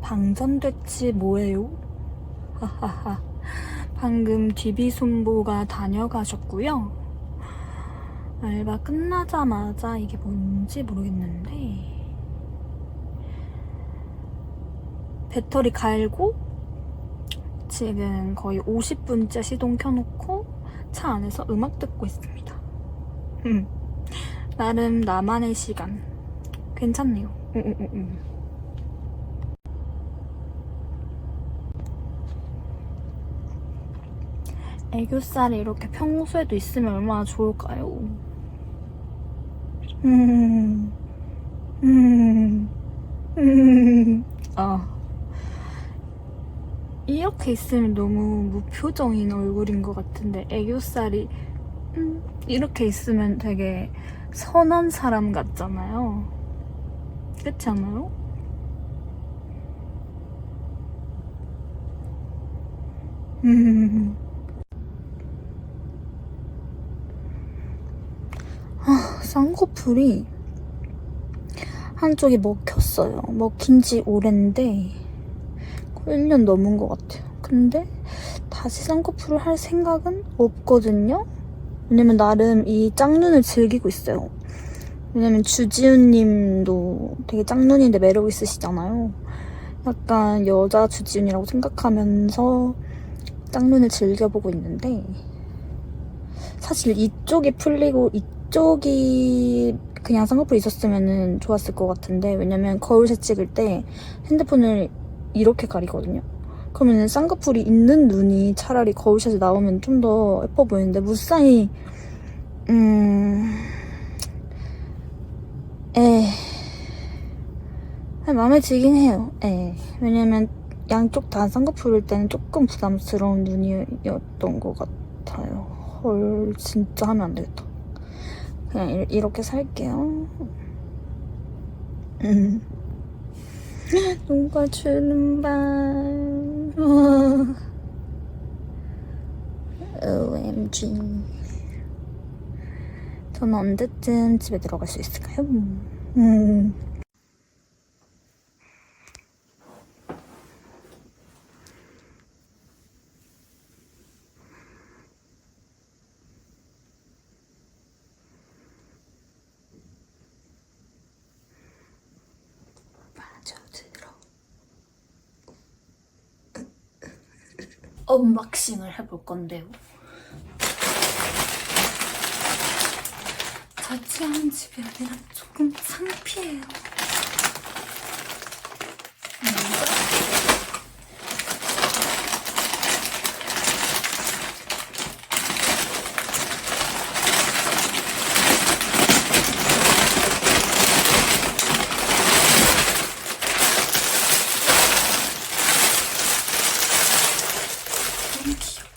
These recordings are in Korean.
방전됐지 뭐예요? 하하하. 방금 디비손보가 다녀가셨고요. 알바 끝나자마자 이게 뭔지 모르겠는데 배터리 갈고 지금 거의 50분째 시동 켜놓고 차 안에서 음악 듣고 있습니다. 음, 나름 나만의 시간 괜찮네요. 음, 음, 음, 애교살이 이렇게 평소에도 있으면 얼마나 좋을까요? 음, 음, 음, 아. 이렇게 있으면 너무 무표정인 얼굴인 것 같은데 애교살이 음, 이렇게 있으면 되게 선한 사람 같잖아요. 그렇지 않아요? 음. 아, 쌍꺼풀이 한쪽이 먹혔어요. 먹힌 지 오랜데 1년 넘은 것 같아요. 근데 다시 쌍꺼풀을 할 생각은 없거든요. 왜냐면 나름 이 짝눈을 즐기고 있어요. 왜냐면 주지훈 님도 되게 짝눈인데 매력 있으시잖아요. 약간 여자 주지훈이라고 생각하면서 짝눈을 즐겨보고 있는데 사실 이쪽이 풀리고 이쪽이 그냥 쌍꺼풀 있었으면 좋았을 것 같은데 왜냐면 거울새 찍을 때 핸드폰을 이렇게 가리거든요. 그러면 쌍꺼풀이 있는 눈이 차라리 거울샷에 나오면 좀 더 예뻐 보이는데 무쌍이 음... 에... 마음에 들긴 해요. 에. 왜냐면 양쪽 다 쌍꺼풀일 때는 조금 부담스러운 눈이었던 것 같아요. 헐 진짜 하면 안 되겠다. 그냥 이, 이렇게 살게요. 음. 누가 주는 밤 OMG 저는 언제쯤 집에 들어갈 수 있을까요? 음. 언박싱을 해볼 건데요. 자취하는 집이 아니라 조금 창피해요. 뭔가? 너무 귀여워.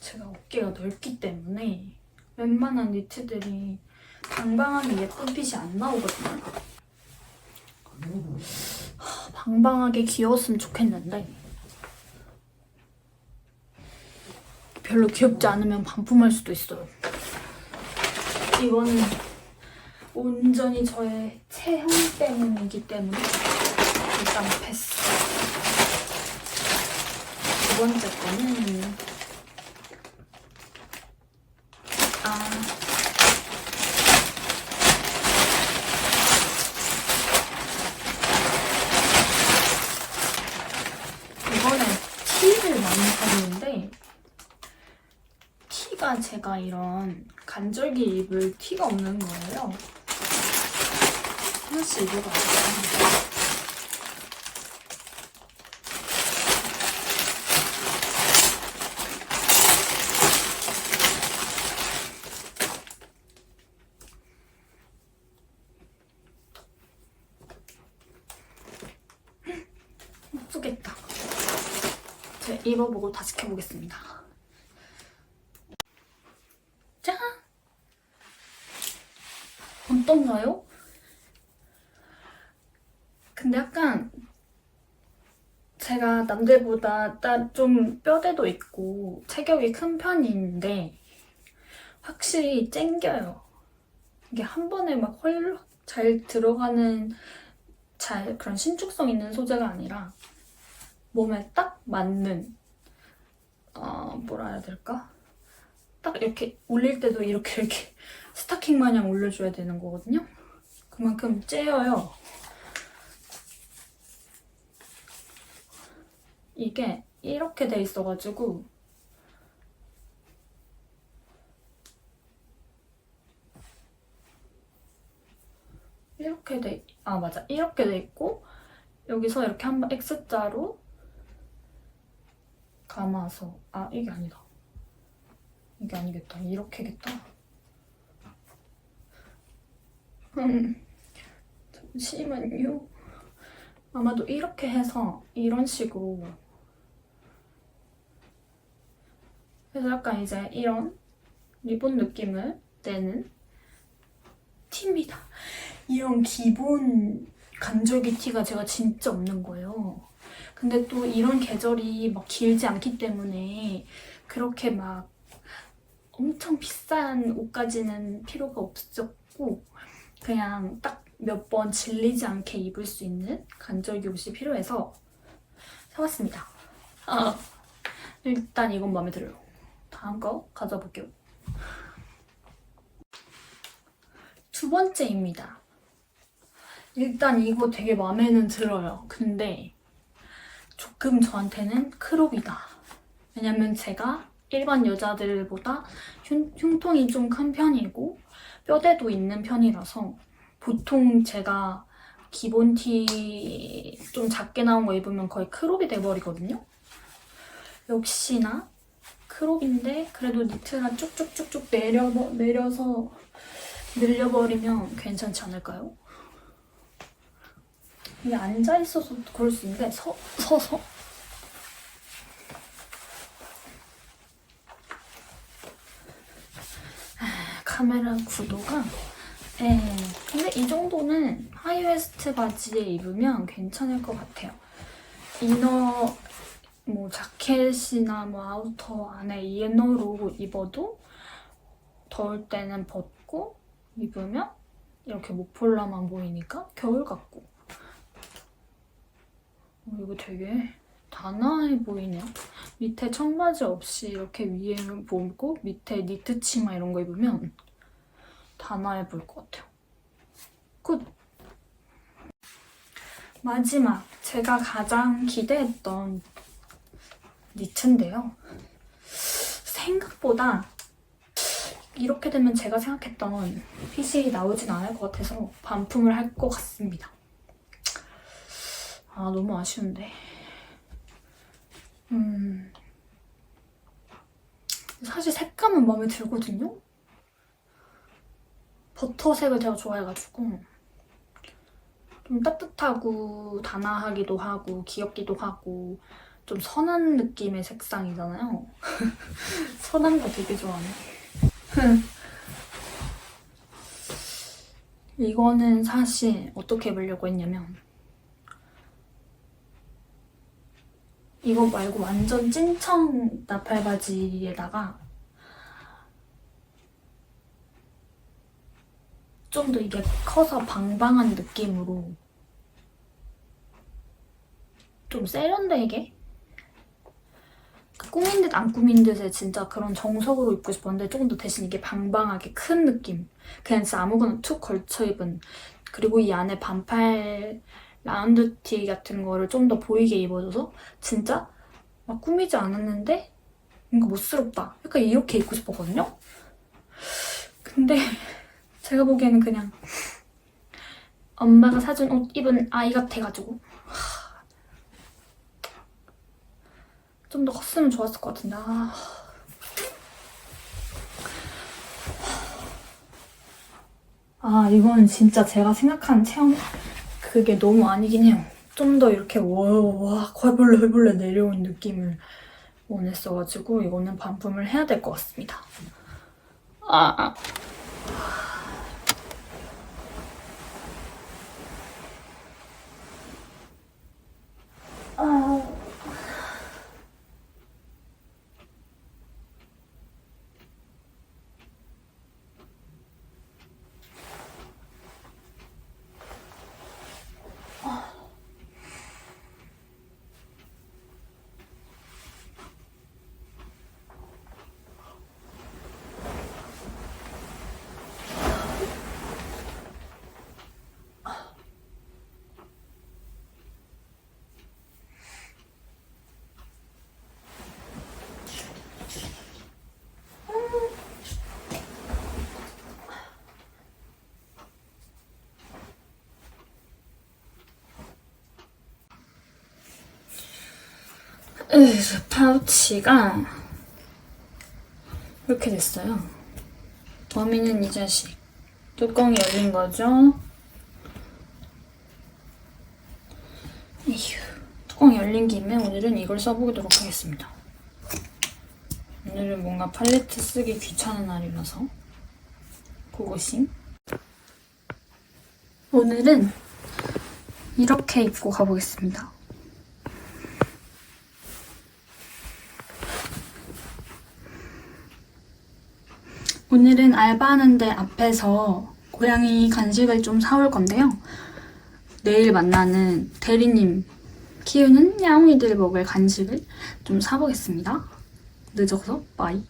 제가 어깨가 넓기 때문에 웬만한 니트들이 방방하게 예쁜 핏이 안 나오거든요. 하, 방방하게 귀여웠으면 좋겠는데 별로 귀엽지 않으면 반품할 수도 있어요. 이거는 온전히 저의 체형 때문이기 때문에 일단 패스. 두 번째 거는 아 이번에 티를 많이 사는데 제가 이런 간절기 입을 티가 없는 거예요. 하나씩. 제가 입어보고 다시 켜보겠습니다. 어떤가요? 근데 약간 제가 남들보다 따- 좀 뼈대도 있고 체격이 큰 편인데 확실히 쨍겨요. 이게 한 번에 막헐잘 들어가는 잘 그런 신축성 있는 소재가 아니라 몸에 딱 맞는 어 뭐라 해야 될까? 딱 이렇게 올릴 때도 이렇게 이렇게 스타킹 마냥 올려줘야 되는 거거든요. 그만큼 째여요. 이게 이렇게 돼 있어가지고 이렇게 돼, 아 맞아 이렇게 돼 있고 여기서 이렇게 한번 X자로 감아서 아 이게 아니다 이게 아니겠다 이렇게겠다 음, 잠시만요 아마도 이렇게 해서 이런 식으로 그래서 약간 이제 이런 리본 느낌을 내는 티입니다. 이런 기본 간절기 티가 제가 진짜 없는 거예요. 근데 또 이런 계절이 막 길지 않기 때문에 그렇게 막 엄청 비싼 옷까지는 필요가 없었고 그냥 딱 몇 번 질리지 않게 입을 수 있는 간절기 옷이 필요해서 사왔습니다. 아, 일단 이건 마음에 들어요. 다음 거 가져볼게요. 두 번째입니다. 일단 이거 되게 마음에는 들어요. 근데 조금 저한테는 크롭이다. 왜냐면 제가 일반 여자들보다 흉, 흉통이 좀 큰 편이고 뼈대도 있는 편이라서 보통 제가 기본 티 좀 작게 나온 거 입으면 거의 크롭이 돼버리거든요. 역시나 크롭인데 그래도 니트가 쭉쭉쭉쭉 내려, 내려서 늘려버리면 괜찮지 않을까요? 이게 앉아있어서 그럴 수 있는데 서, 서서 아, 카메라 구도가 예. 근데 이 정도는 하이웨스트 바지에 입으면 괜찮을 것 같아요. 이너 뭐 자켓이나 뭐 아우터 안에 이너로 입어도 더울 때는 벗고 입으면 이렇게 목폴라만 보이니까 겨울 같고 어, 이거 되게 단아해 보이네요. 밑에 청바지 없이 이렇게 위에 보고 밑에 니트 치마 이런 거 입으면 단아해 보일 것 같아요. 굿! 마지막 제가 가장 기대했던 니트인데요. 생각보다 이렇게 되면 제가 생각했던 핏이 나오진 않을 것 같아서 반품을 할 것 같습니다. 아 너무 아쉬운데. 음 사실 색감은 마음에 들거든요. 버터색을 제가 좋아해가지고 좀 따뜻하고 단아하기도 하고 귀엽기도 하고 좀 선한 느낌의 색상이잖아요. 선한 거 되게 좋아하네. 이거는 사실 어떻게 입으려고 했냐면 이거 말고 완전 찐청 나팔 바지에다가 좀 더 이게 커서 방방한 느낌으로. 좀 세련되게? 꾸민 듯 안 꾸민 듯의 진짜 그런 정석으로 입고 싶었는데 조금 더 대신 이게 방방하게 큰 느낌. 그냥 진짜 아무거나 툭 걸쳐 입은. 그리고 이 안에 반팔 라운드 티 같은 거를 좀 더 보이게 입어줘서 진짜 막 꾸미지 않았는데 뭔가 멋스럽다. 약간 이렇게 입고 싶었거든요? 근데 제가 보기에는 그냥 엄마가 사준 옷 입은 아이 같아가지고. 좀 더 컸으면 좋았을 것 같은데. 아. 아 이건 진짜 제가 생각한 체형 그게 너무 아니긴 해요. 좀 더 이렇게 와와 헐벌레 헐벌레 내려온 느낌을 원했어가지고 이거는 반품을 해야 될 것 같습니다. 아, 아. 으, 파우치가 이렇게 됐어요. 범인은 이 자식. 뚜껑이 열린 거죠? 에휴, 뚜껑이 열린 김에 오늘은 이걸 써보도록 하겠습니다. 오늘은 뭔가 팔레트 쓰기 귀찮은 날이라서 고고싱. 오늘은 이렇게 입고 가보겠습니다. 오늘은 알바하는데 앞에서 고양이 간식을 좀 사올 건데요. 내일 만나는 대리님 키우는 야옹이들 먹을 간식을 좀 사보겠습니다. 늦어서 빠이.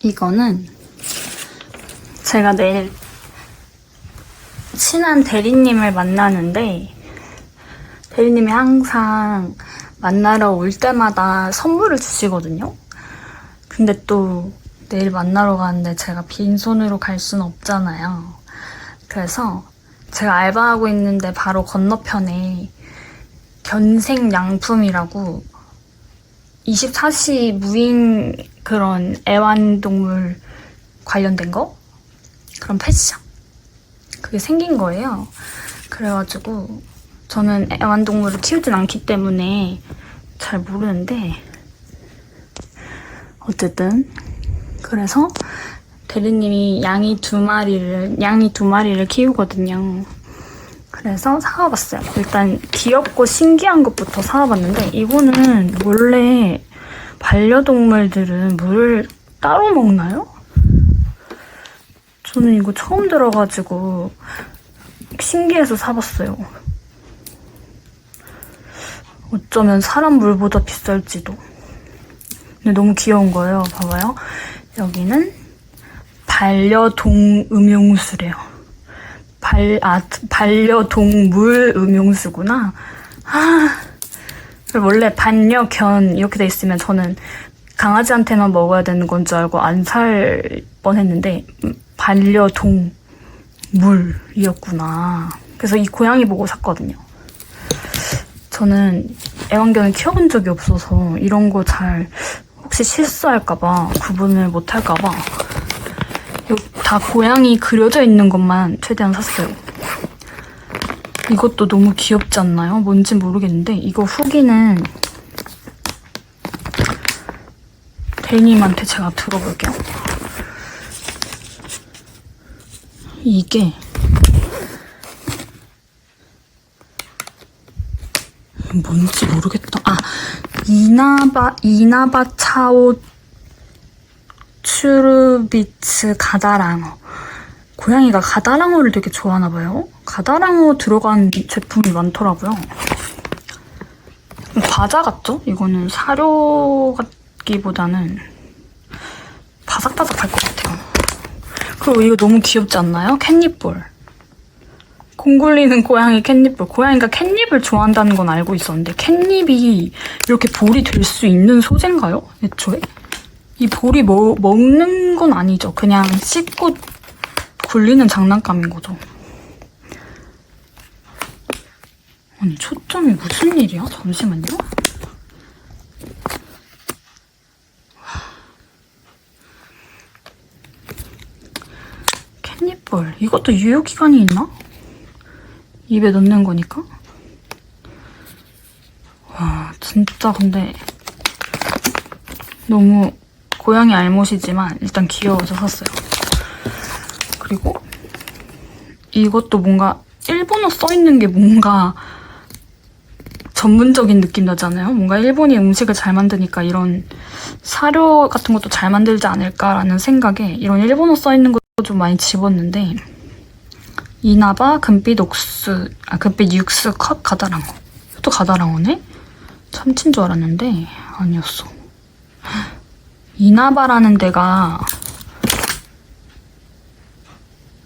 이거는 제가 내일 친한 대리님을 만나는데 대리님이 항상 만나러 올 때마다 선물을 주시거든요. 근데 또 내일 만나러 가는데 제가 빈손으로 갈 수는 없잖아요. 그래서 제가 알바하고 있는데 바로 건너편에 견생양품이라고 24시 무인 그런 애완동물 관련된 거? 그런 패션? 그게 생긴 거예요. 그래가지고 저는 애완동물을 키우진 않기 때문에 잘 모르는데 어쨌든 그래서 대리님이 양이 두 마리를 양이 두 마리를 키우거든요. 그래서 사와봤어요. 일단 귀엽고 신기한 것부터 사와봤는데 이거는 원래 반려동물들은 물을 따로 먹나요? 저는 이거 처음 들어가지고 신기해서 사봤어요. 어쩌면 사람 물보다 비쌀지도. 근데 너무 귀여운 거예요. 봐봐요. 여기는 반려동 음용수래요. 발, 아, 반려동물 음용수구나. 아, 원래 반려견 이렇게 돼 있으면 저는 강아지한테만 먹어야 되는 건 줄 알고 안 살 뻔했는데 음, 반려동물이었구나. 그래서 이 고양이 보고 샀거든요. 저는 애완견을 키워본 적이 없어서 이런 거 잘 혹시 실수할까봐 구분을 못할까봐 다 고양이 그려져 있는 것만 최대한 샀어요. 이것도 너무 귀엽지 않나요? 뭔지 모르겠는데 이거 후기는 대님한테 제가 들어볼게요. 이게 뭔지 모르겠다. 아 이나바 이나바 차오 추르비츠 가다랑어. 고양이가 가다랑어를 되게 좋아하나 봐요. 가다랑어 들어간 제품이 많더라고요. 과자 같죠? 이거는 사료 같기보다는 바삭바삭할 것 같아요. 그리고 이거 너무 귀엽지 않나요? 캣닙볼. 공 굴리는 고양이 캣닙볼. 고양이가 캣닙을 좋아한다는 건 알고 있었는데 캣닙이 이렇게 볼이 될 수 있는 소재인가요? 애초에? 이 볼이 뭐, 먹는 건 아니죠. 그냥 씹고 굴리는 장난감인 거죠. 아니, 초점이 무슨 일이야? 잠시만요. 캣닙볼. 이것도 유효기간이 있나? 입에 넣는 거니까. 와, 진짜 근데 너무 고양이 알못이지만 일단 귀여워서 샀어요. 그리고 이것도 뭔가 일본어 써있는 게 뭔가 전문적인 느낌 나잖아요. 뭔가 일본이 음식을 잘 만드니까 이런 사료 같은 것도 잘 만들지 않을까라는 생각에 이런 일본어 써있는 것도 좀 많이 집었는데 이나바 금빛 옥수 아 금빛 육수 컵 가다랑어 또 가다랑어네? 참치인 줄 알았는데 아니었어. 이나바라는 데가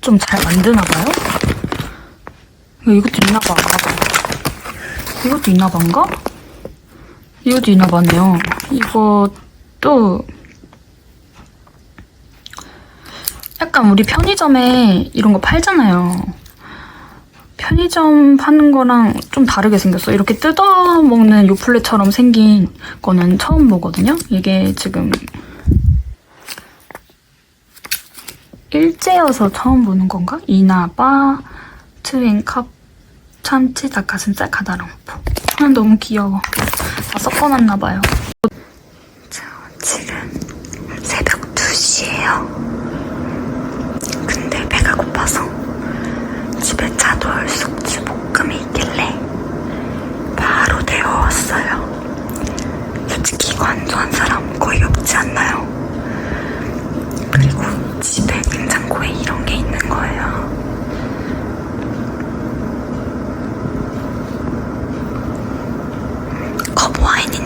좀 잘 만드나 봐요? 이것도 이나바. 이것도 이나바인가? 이것도 이나바네요. 이것도 약간 우리 편의점에 이런 거 팔잖아요. 편의점 파는 거랑 좀 다르게 생겼어. 이렇게 뜯어먹는 요플레처럼 생긴 거는 처음 보거든요. 이게 지금 일제여서 처음 보는 건가? 이나바, 트윈컵, 참치 닭가슴살 가다랑포. 그냥 너무 귀여워. 다 섞어놨나봐요. 지금 새벽 2시에요 근데 배가 고파서 집에 차돌 숙주 볶음이 있길래 바로 데워왔어요. 솔직히 이거 안 좋아한 사람 거의 없지 않나요? 그리고 집에 냉장고에 이런 게 있는 거예요. winding